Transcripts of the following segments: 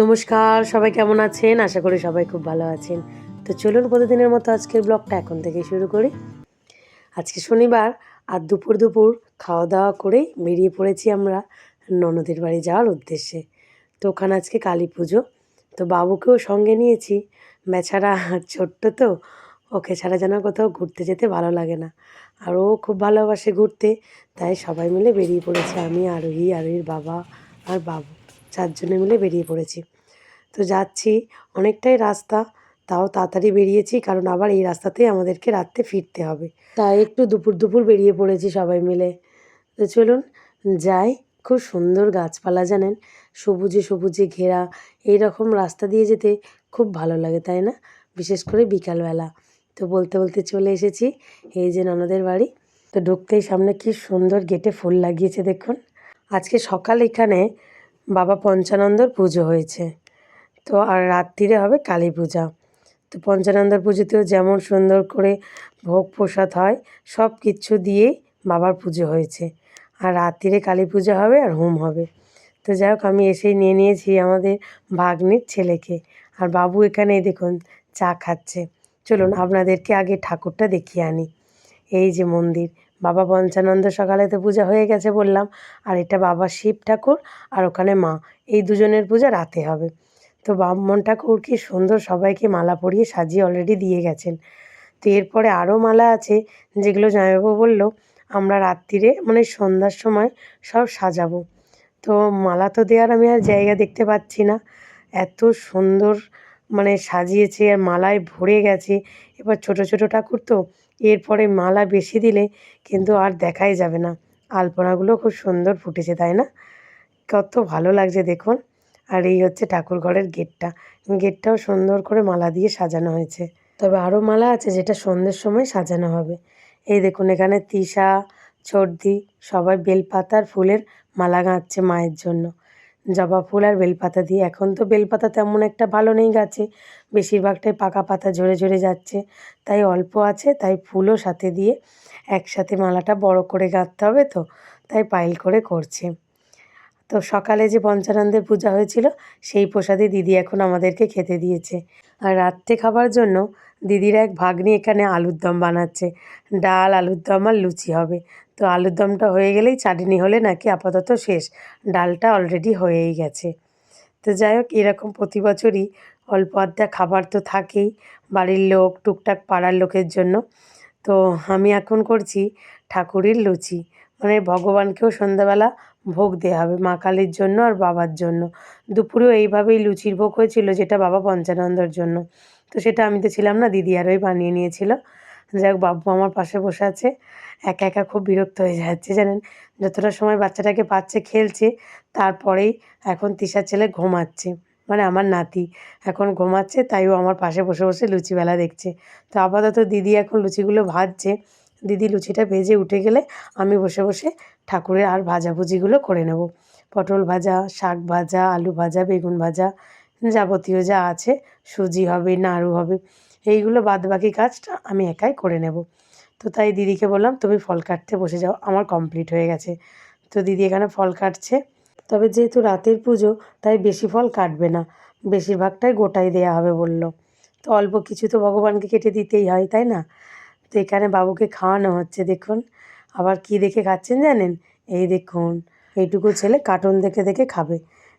নমস্কার, সবাই কেমন আছেন? আশা করি সবাই খুব ভালো আছেন। তো চলুন প্রতিদিনের মতো আজকের ব্লগটা এখন থেকে শুরু করি। আজকে শনিবার, আর দুপুর দুপুর খাওয়া দাওয়া করেই বেরিয়ে পড়েছি আমরা ননদের বাড়ি যাওয়ার উদ্দেশ্যে। তো ওখানে আজকে কালী পুজো। তো বাবুকেও সঙ্গে নিয়েছি। বেচারা ছোট্ট তো, ওকে ছাড়া যেন কোথাও ঘুরতে যেতে ভালো লাগে না। আর ও খুব ভালোবাসে ঘুরতে, তাই সবাই মিলে বেরিয়ে পড়েছে আমি, আরোহী, আরোহীর বাবা আর বাবু। চারজনে মিলে বেরিয়ে পড়েছি। তো যাচ্ছি অনেকটাই রাস্তা, তাও তাড়াতাড়ি বেরিয়েছি কারণ আবার এই রাস্তাতেই আমাদেরকে রাত্রে ফিরতে হবে। তাই একটু দুপুর দুপুর বেরিয়ে পড়েছি সবাই মিলে। তো চলুন যাই, খুব সুন্দর গাছপালা জানেন, সবুজে সবুজে ঘেরা এই রকম রাস্তা দিয়ে যেতে খুব ভালো লাগে, তাই না? বিশেষ করে বিকালবেলা। তো বলতে বলতে চলে এসেছি, এই যে ননদের বাড়ি। তো ঢুকতেই সামনে কি সুন্দর গেটে ফুল লাগিয়েছে দেখুন। আজকে সকাল এখানে বাবা পঞ্চানন্দর পুজো হয়েছে। তো আর রাত্রিরে হবে কালী পূজা। তো পঞ্চানন্দর পুজোতেও যেমন সুন্দর করে ভোগ প্রসাদ হয়, সব কিছু দিয়েই বাবার পুজো হয়েছে। আর রাত্রিরে কালী পূজা হবে আর হোম হবে। তো যাই হোক, আমি এসেই নিয়ে নিয়েছি আমাদের ভাগ্নির ছেলেকে। আর বাবু এখানে দেখুন, চা খাচ্ছে। চলুন, আপনাদেরকে আগে ঠাকুরটা দেখিয়ে আনি। এই যে মন্দির বাবা পঞ্চানন্দ সকালে তো পূজা হয়ে গেছে বললাম। আর এটা বাবা শিব ঠাকুর আর ওখানে মা। এই দুজনের পূজা রাতে হবে। তো ব্রাহ্মণ ঠাকুর কি সুন্দর সবাইকে মালা পরিয়ে সাজিয়ে অলরেডি দিয়ে গেছেন। তো এরপরে আরও মালা আছে যেগুলো জামাইবাবু বলল, আমরা রাত্রিরে মানে সন্ধ্যার সময় সব সাজাবো। তো মালা তো দেওয়ার আমি আর জায়গা দেখতে পাচ্ছি না। এত সুন্দর মানে সাজিয়েছে আর মালায় ভরে গেছে। এবার ছোট ছোট ঠাকুর তো এরপরে মালা বেশি দিলে কিন্তু আর দেখাই যাবে না। আলপনাগুলো খুব সুন্দর ফুটেছে, তাই না? কত ভালো লাগছে দেখুন। আর এই হচ্ছে ঠাকুর ঘরের গেটটা। গেটটাও সুন্দর করে মালা দিয়ে সাজানো হয়েছে। তবে আরও মালা আছে যেটা সন্ধ্যের সময় সাজানো হবে। এই দেখুন এখানে তিশা ছর্দি সবাই বেলপাতার ফুলের মালা গাঁথছে মায়ের জন্য। জবা ফুল আর বেলপাতা দিয়ে। এখন তো বেলপাতা তেমন একটা ভালো নেই গাছে। বেশিরভাগটাই পাকা পাতা ঝরে ঝরে যাচ্ছে। তাই অল্প আছে, তাই ফুলও সাথে দিয়ে একসাথে মালাটা বড় করে গাঁথতে হবে তো, তাই পাইল করে করছে। তো সকালে যে পঞ্চানন্দের পূজা হয়েছিল, সেই প্রসাদে দিদি এখন আমাদেরকে খেতে দিয়েছে। আর রাত্রে খাবার জন্য দিদির এক ভাগ্নি এখানে আলুর দম বানাচ্ছে। ডাল আলুর দম আর লুচি হবে। তো আলুর দমটা হয়ে গেলেই চাটনি হলে নাকি আপাতত শেষ। ডালটা অলরেডি হয়েই গেছে। তো যাই হোক, এরকম প্রতি বছরই অল্প আধটা খাবার তো থাকেই বাড়ির লোক, টুকটাক পাড়ার লোকের জন্য। তো আমি এখন করছি ঠাকুরের লুচি। মানে ভগবানকেও সন্ধ্যাবেলা ভোগ দেওয়া হবে, মা কালীর জন্য আর বাবার জন্য। দুপুরেও এইভাবেই লুচির ভোগ হয়েছিল, যেটা বাবা পঞ্চানন্দর জন্য। তো সেটা আমি তো ছিলাম না, দিদি আরোই বানিয়ে নিয়েছিল। যাই বাবু আমার পাশে বসে আছে। একা একা খুব বিরক্ত হয়ে যাচ্ছে, জানেন? যতটা সময় বাচ্চাটাকে পাচ্ছে, খেলছে, তারপরেই এখন তিশার ছেলে ঘুমাচ্ছে। মানে আমার নাতি এখন ঘুমাচ্ছে, তাই ও আমার পাশে বসে বসে লুচিবেলা দেখছে। তো আপাতত দিদি এখন লুচিগুলো ভাজছে। দিদি লুচিটা ভেজে উঠে গেলে আমি বসে বসে ঠাকুরের আর ভাজাভুজিগুলো করে নেব। পটল ভাজা, শাক ভাজা, আলু ভাজা, বেগুন ভাজা, যাবতীয় যা আছে, সুজি হবে, নাড়ু হবে। এইগুলো বাদবাকি কাজটা আমি একাই করে নেব। তো তাই দিদিকে বললাম, তুমি ফল কাটতে বসে যাও, আমার কমপ্লিট হয়ে গেছে। তো দিদি এখানে ফল কাটছে। তবে যেহেতু রাতের পুজো, তাই বেশি ফল কাটবে না। বেশিরভাগটাই গোটাই দেয়া হবে বলল। তো অল্প কিছু তো ভগবানকে কেটে দিতেই হয়, তাই না? তো এখানে বাবুকে খাওয়ানো হচ্ছে, দেখুন। আবার কি দেখে খাচ্ছেন জানেন? এই দেখুন, এইটুকু ছেলে কার্টুন দেখে দেখে খাবে,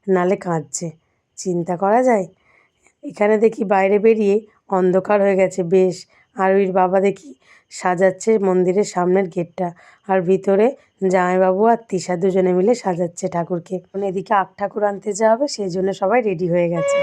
নালে কাঁদছে। চিন্তা করা যায়? এখানে দেখি বাইরে বেরিয়ে অন্ধকার হয়ে গেছে, বেশ। আর ওই বাবা দেখি সাজাচ্ছে মন্দিরের সামনের গেটটা আর ভিতরে জামাইবাবু আর তিশা দুজনে মিলে সাজাচ্ছে ঠাকুরকে। এদিকে আখ ঠাকুর আনতে যাওয়া হবে, সেই জন্য সবাই রেডি হয়ে গেছে।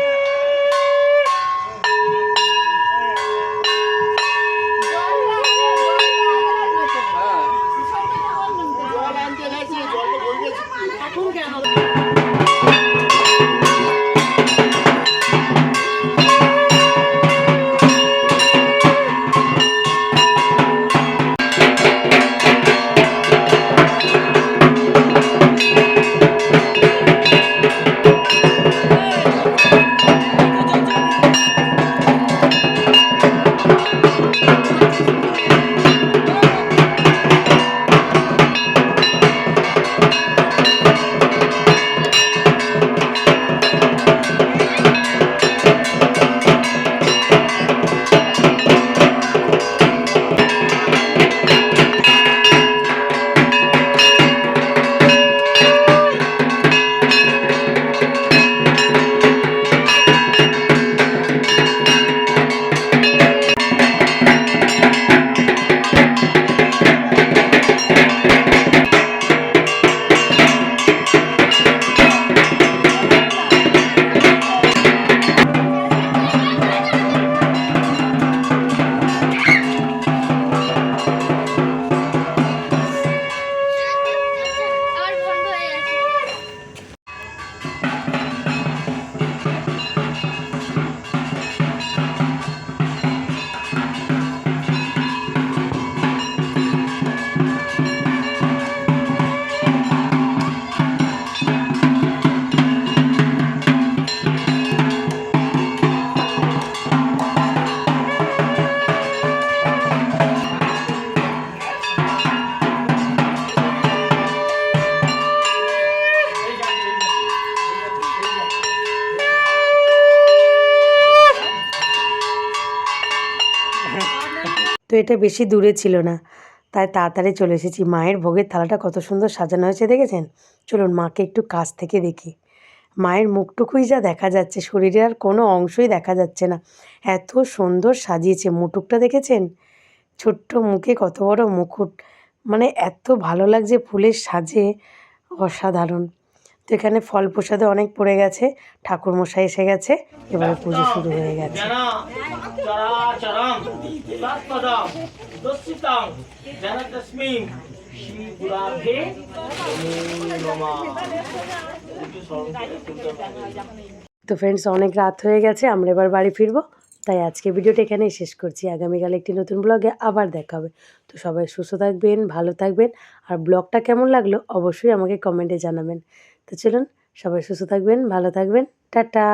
এটা বেশি দূরে ছিল না। তাই তাড়াতাড়ি চলে এসেছি। মায়ের ভোগের থালাটা কত সুন্দর সাজানো হয়েছে, দেখেছেন? চলুন মাকে একটু কাছ থেকে দেখি। মায়ের মুখটুকুই যা দেখা যাচ্ছে, শরীরের আর কোনো অংশই দেখা যাচ্ছে না। এত সুন্দর সাজিয়েছে মুটুকটা, দেখেছেন? ছোট্ট মুখে কত বড় মুকুট। মানে এত ভালো লাগছে ফুলের সাজে। অসাধারণ। তো এখানে ফল প্রসাদে অনেক পড়ে গেছে ঠাকুর মশাই এসে গেছে, এবারে পুজো শুরু হয়ে গেছে। তো ফ্রেন্ডস অনেক রাত হয়ে গেছে, আমরা এবার বাড়ি ফিরবো। তাই আজকে ভিডিওটা এখানেই শেষ করছি। আগামীকাল একটি নতুন ব্লগে আবার দেখা হবে। তো সবাই সুস্থ থাকবেন, ভালো থাকবেন, আর ব্লগটা কেমন লাগল অবশ্যই আমাকে কমেন্টে জানাবেন। তো চলুন। সবাই সুস্থ থাকবেন ভালো থাকবেন। টাটা!